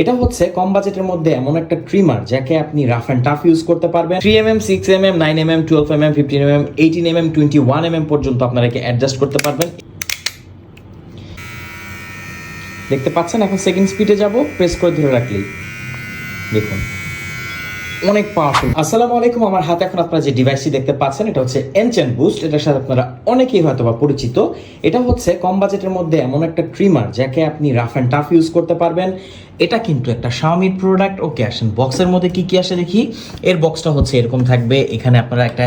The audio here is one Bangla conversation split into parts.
এটা হচ্ছে কম বাজেটের মধ্যে এমন একটা ট্রিমার যাকে আপনি রাফ অ্যান্ড টাফ ইউজ করতে পারবেন। Three M M six M M nine M M twelve M M fifteen M M eighteen M M twenty one M M পর্যন্ত আপনারা একে অ্যাডজাস্ট করতে পারবেন। দেখতে পাচ্ছেন, এখন সেকেন্ড স্পিডে যাব প্রেস করে ধরে রাখলেই। দেখুন। অনেক পাওয়ারফুল আসসালামু আলাইকুম, আমার হাতে এখন আপনারা যে ডিভাইসটি দেখতে পাচ্ছেন, এটা হচ্ছে এনচেন বুস্ট এটার সাথে আপনারা অনেকেই হয়তো বা পরিচিত। এটা হচ্ছে কম বাজেটের মধ্যে এমন একটা ট্রিমার যাকে আপনি রাফ অ্যান্ড টাফ ইউজ করতে পারবেন। এটা কিন্তু একটা শাওমির প্রোডাক্ট ওকে আসেন বক্সের মধ্যে কি কি আসে দেখি? এর বক্সটা হচ্ছে এরকম থাকবে। এখানে আপনারা একটা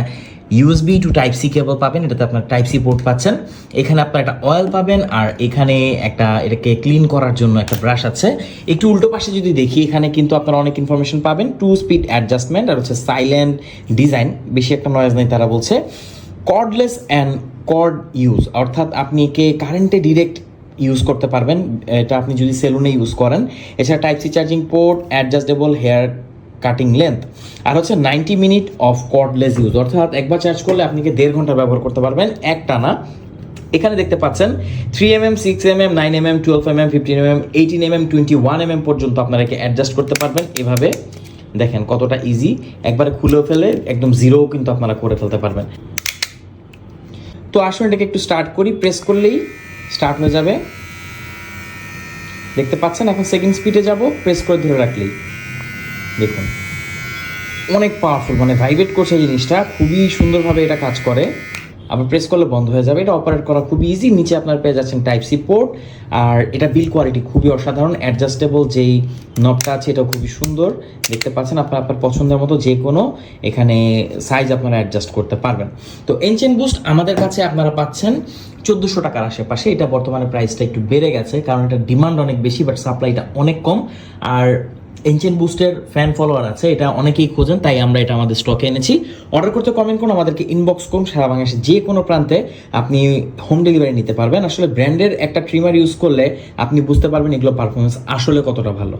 USB to type C cable পাবেন, এটাতে আপনার টাইপ সি পোর্ট পাচ্ছেন। এখানে আপনার একটা অয়েল পাবেন, আর এখানে একটা এটাকে ক্লিন করার জন্য একটা ব্রাশ আছে। একটু উল্টো পাশে যদি দেখি, এখানে কিন্তু আপনারা অনেক ইনফরমেশন পাবেন। টু স্পিড অ্যাডজাস্টমেন্ট আর হচ্ছে সাইলেন্ট ডিজাইন বেশি একটা নয়েজ নেই তারা বলছে। কর্ডলেস অ্যান্ড কর্ড ইউজ অর্থাৎ আপনি কে কারেন্টে ডিরেক্ট ইউজ করতে পারবেন। এটা আপনি যদি সেলুনে ইউজ করেন। এছাড়া type C charging port adjustable hair cutting length আর হচ্ছে ninety minute of cordless use অর্থাৎ একবার চার্জ করলে আপনি দেড় ঘণ্টা ব্যবহার করতে পারবেন? একটানা। এখানে দেখতে পাচ্ছেন three M M six M M nine M M twelve M M fifteen M M eighteen M M twenty one M M পর্যন্ত আপনারা একে অ্যাডজাস্ট করতে পারবেন। এভাবে দেখেন কতটা ইজি একবারে খুলেও ফেলে, একদম জিরোও কিন্তু আপনারা করে ফেলতে পারবেন। তো আসুন এটাকে একটু স্টার্ট করি। প্রেস করলেই স্টার্ট হয়ে যাবে। দেখতে পাচ্ছেন, এখন সেকেন্ড স্পিডে যাব। প্রেস করে ধরে রাখলেই। দেখুন। অনেক পাওয়ারফুল মানে ভাইব্রেট করছে এই জিনিসটা, খুবই সুন্দরভাবে এটা কাজ করে। আবার প্রেস করলে বন্ধ হয়ে যাবে, এটা অপারেট করা খুবই ইজি নিচে আপনার পেয়ে যাচ্ছেন টাইপ সি পোর্ট আর এটা বিল কোয়ালিটি খুবই অসাধারণ অ্যাডজাস্টেবল যেই নবটা আছে এটা খুবই সুন্দর। দেখতে পাচ্ছেন আপনার আপনার পছন্দের মতো যে কোনো এখানে সাইজ আপনারা অ্যাডজাস্ট করতে পারবেন। তো এনচেন বুস্ট আমাদের কাছে আপনারা পাচ্ছেন চোদ্দোশো টাকার আশেপাশে, এটা বর্তমানে প্রাইসটা একটু বেড়ে গেছে, কারণ এটা ডিমান্ড অনেক বেশি বাট সাপ্লাইটা অনেক কম। আর এনচেন বুস্টের ফ্যান ফলোয়ার আছে, এটা অনেকেই খোঁজেন, তাই আমরা এটা আমাদের স্টকে এনেছি। অর্ডার করতে কমেন্ট করুন, আমাদেরকে ইনবক্স করুন, সারা বাংলাদেশে যে কোনো প্রান্তে আপনি হোম ডেলিভারি নিতে পারবেন। আসলে ব্র্যান্ডের একটা ট্রিমার ইউজ করলে আপনি বুঝতে পারবেন এগুলো পারফরমেন্স আসলে কতটা ভালো।